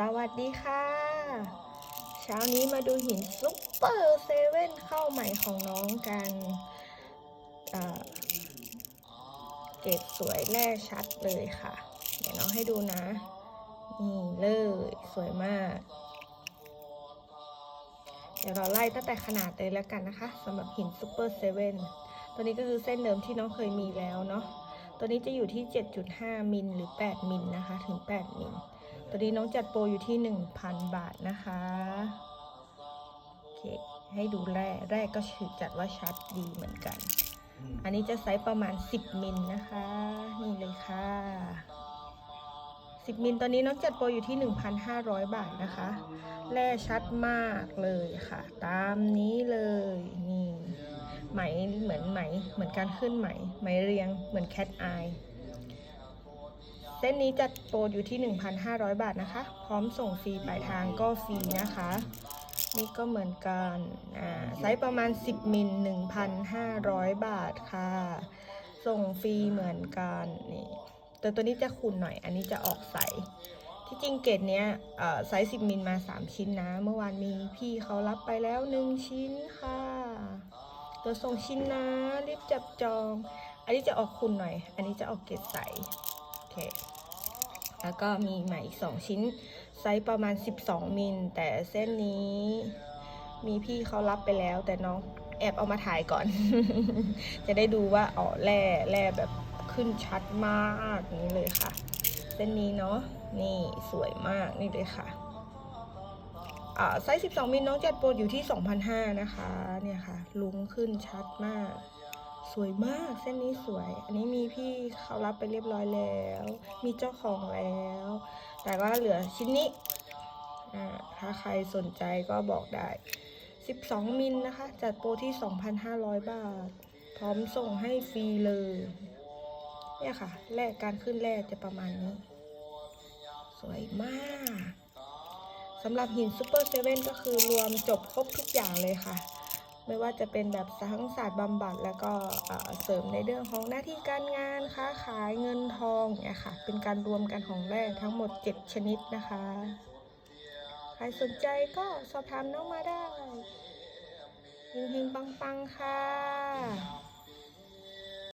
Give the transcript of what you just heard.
สวัสดีค่ะ เช้านี้มาดูหินซุปเปอร์เซเว่นเข้าใหม่ของน้องกันเกรดสวยแร่ชัดเลยค่ะ เดี๋ยวน้องให้ดูนะนี่เลยสวยมาก เดี๋ยวเราไล่ตั้งแต่ขนาดเลยแล้วกันนะคะสำหรับหินซุปเปอร์เซเว่นตัวนี้ก็คือเส้นเดิมที่น้องเคยมีแล้วเนาะตัวนี้จะอยู่ที่ 7.5 มิลหรือ 8 มิลนะคะ ถึง 8 มิล ตัวนี้น้องจัดโปรอยู่ที่ 1,000 บาทนะคะโอเคให้ดูแร่แร่ก็ถือจัดว่าชัดดีเหมือนกัน อันนี้จะไซส์ประมาณ 10 มิลนะคะ นี่เลยค่ะ 10 มิลตอนนี้น้องจัดโปรอยู่ที่ 1,500 บาทนะคะ แร่ชัดมากเลยค่ะ ตามนี้เลยนี่ไหมเหมือนไหมเหมือนการขึ้นไหมไหมเรียงเหมือนแคทอาย เส้นนี้จัดโปรอยู่ที่ 1,500 บาทนะคะ พร้อมส่งฟรีปลายทางก็ฟรีนะคะ นี่ก็เหมือนกันอ่าไซส์ประมาณ 10 มิล 1,500 บาทค่ะ ส่งฟรีเหมือนกันนี่แต่ตัวนี้จะขุ่นหน่อย อันนี้จะออกใส ที่จริงเกรดเนี้ยไซส์ 10 มิลมา 3 ชิ้นนะ เมื่อวานมีพี่เขารับไปแล้ว 1 ชิ้นค่ะตัวส่งชิ้นนะ รีบจับจอง อันนี้จะออกคุณหน่อย อันนี้จะออกเกรดใสโอเค แล้วก็มีใหม่อีกสองชิ้น ไซส์ประมาณ 12 มิล แต่เส้นนี้ มีพี่เขารับไปแล้ว แต่น้องแอบเอามาถ่ายก่อน จะได้ดูว่าอ๋อแร่แร่แบบขึ้นชัดมากนี่เลยค่ะ เส้นนี้เนาะนี่สวยมากนี่เลยค่ะอ่าไซส์ 12 มิลน้องจัดโปรอยู่ที่ 2,500 นะคะ เนี่ยค่ะ ลุงขึ้นชัดมาก สวยมากเส้นนี้สวย อันนี้มีพี่เขารับไปเรียบร้อยแล้ว มีเจ้าของแล้ว แต่ก็เหลือชิ้นนี้ถ้าใครสนใจก็บอกได้ 12 มิลนะคะ จัดโปรที่ 2,500 บาท พร้อมส่งให้ฟรีเลย เนี่ยค่ะ แรกการขึ้นแรกจะประมาณนี้ สวยมาก สำหรับหินซูเปอร์เซเว่นก็คือรวมจบครบทุกอย่างเลยค่ะ ไม่ว่าจะเป็นแบบทั้งศาสตร์บำบัด แล้วก็เสริมในเรื่องของหน้าที่การงานค้าขายเงินทองเนี่ยค่ะ เป็นการรวมกันของแร่ทั้งหมด 7 ชนิดนะคะ ใครสนใจก็สอบถามน้องมาได้เฮงๆปังๆ ค่ะ